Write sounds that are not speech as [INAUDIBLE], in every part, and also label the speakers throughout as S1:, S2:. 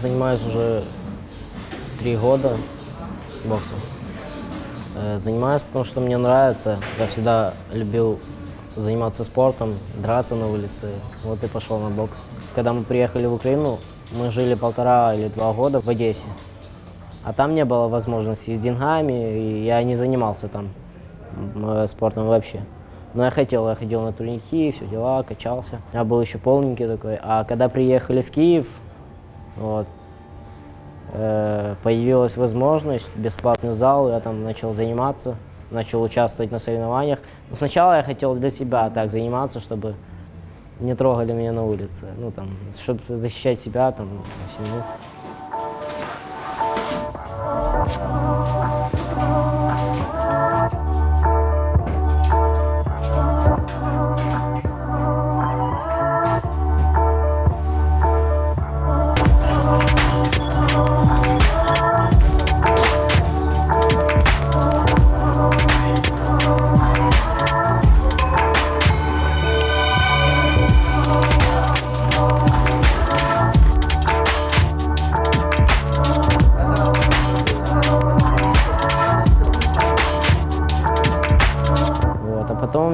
S1: Занимаюсь уже три года боксом. Э, Занимаюсь, потому что мне нравится. Я всегда любил заниматься спортом, драться на улице. Вот и пошел на бокс. Когда мы приехали в Украину, мы жили полтора или два года в Одессе. А там не было возможности с деньгами, и я не занимался там э, спортом вообще. Но я хотел, я ходил на турники, все дела, качался. Я был еще полненький такой. А когда приехали в Киев, вот, э, появилась возможность, бесплатный зал, я там начал заниматься, начал участвовать на соревнованиях. Но сначала я хотел для себя так заниматься, чтобы не трогали меня на улице, ну там, чтобы защищать себя, там, семью.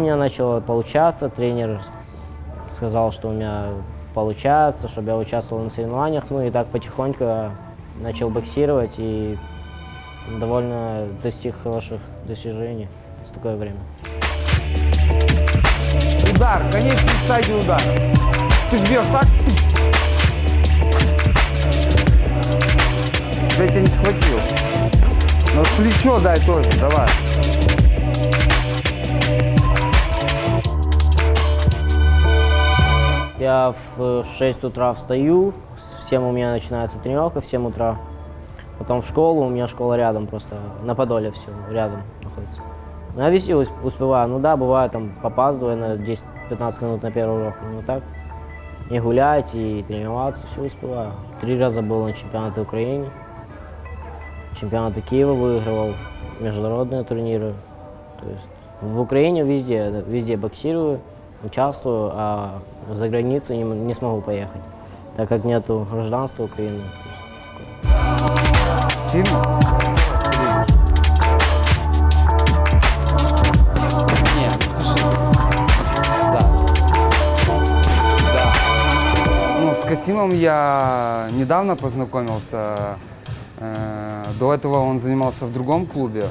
S1: Меня начало получаться, тренер сказал, что у меня получается, чтобы я участвовал на соревнованиях. Ну и так потихоньку начал боксировать и довольно достиг хороших достижений за такое время.
S2: Удар, конечной стадии удар. Ты ж бьешь так? Я тебя не схватил. Ну в плечо дай тоже, давай.
S1: Я в 6 утра встаю, в 7 у меня начинается тренировка, в 7 утра. Потом в школу, у меня школа рядом просто, на Подоле все, рядом находится. Ну, я везде усп- успеваю, ну да, бывает там попаздываю на 10-15 минут на первый урок, ну так. И гулять, и тренироваться, все успеваю. Три раза был на чемпионате Украины, чемпионаты Киева выигрывал, международные турниры. То есть в Украине везде, везде боксирую, участвую, а за границу не, не смогу поехать, так как нету гражданства Украины.
S2: Сильно? Нет. Да. Да. Ну, с Касимом я недавно познакомился. Э, До этого он занимался в другом клубе,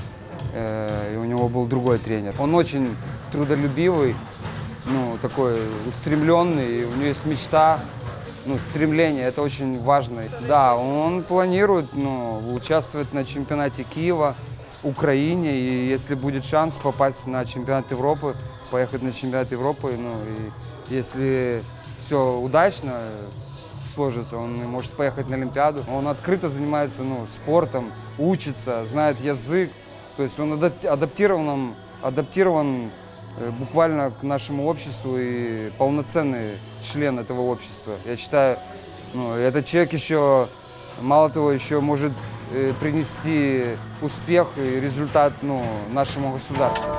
S2: э, и у него был другой тренер. Он очень трудолюбивый, ну, такой устремленный, у него есть мечта, ну, стремление, это очень важно. Да, он планирует, ну, участвовать на чемпионате Киева, Украине, и если будет шанс попасть на чемпионат Европы, поехать на чемпионат Европы, ну, и если все удачно сложится, он может поехать на Олимпиаду. Он открыто занимается, ну, спортом, учится, знает язык, то есть он адап- адаптирован, адаптирован буквально к нашему обществу и полноценный член этого общества. Я считаю, ну, этот человек еще, мало того, еще может э, принести успех и результат ну, нашему государству.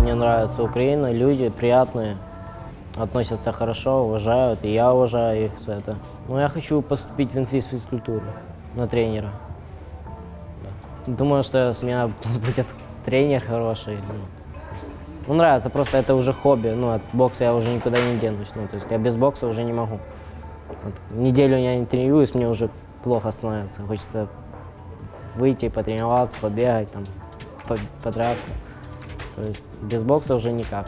S1: Мне нравится Украина, люди приятные, относятся хорошо, уважают, и я уважаю их за это. Но я хочу поступить в инфиз физкультуру на тренера. Думаю, что с меня [LAUGHS] будет тренер хороший. Ну, ну, нравится, просто это уже хобби. Ну, от бокса я уже никуда не денусь. Ну, то есть я без бокса уже не могу. Вот неделю я не тренируюсь, мне уже плохо становится. Хочется выйти, потренироваться, побегать, там, по- подраться. То есть без бокса уже никак.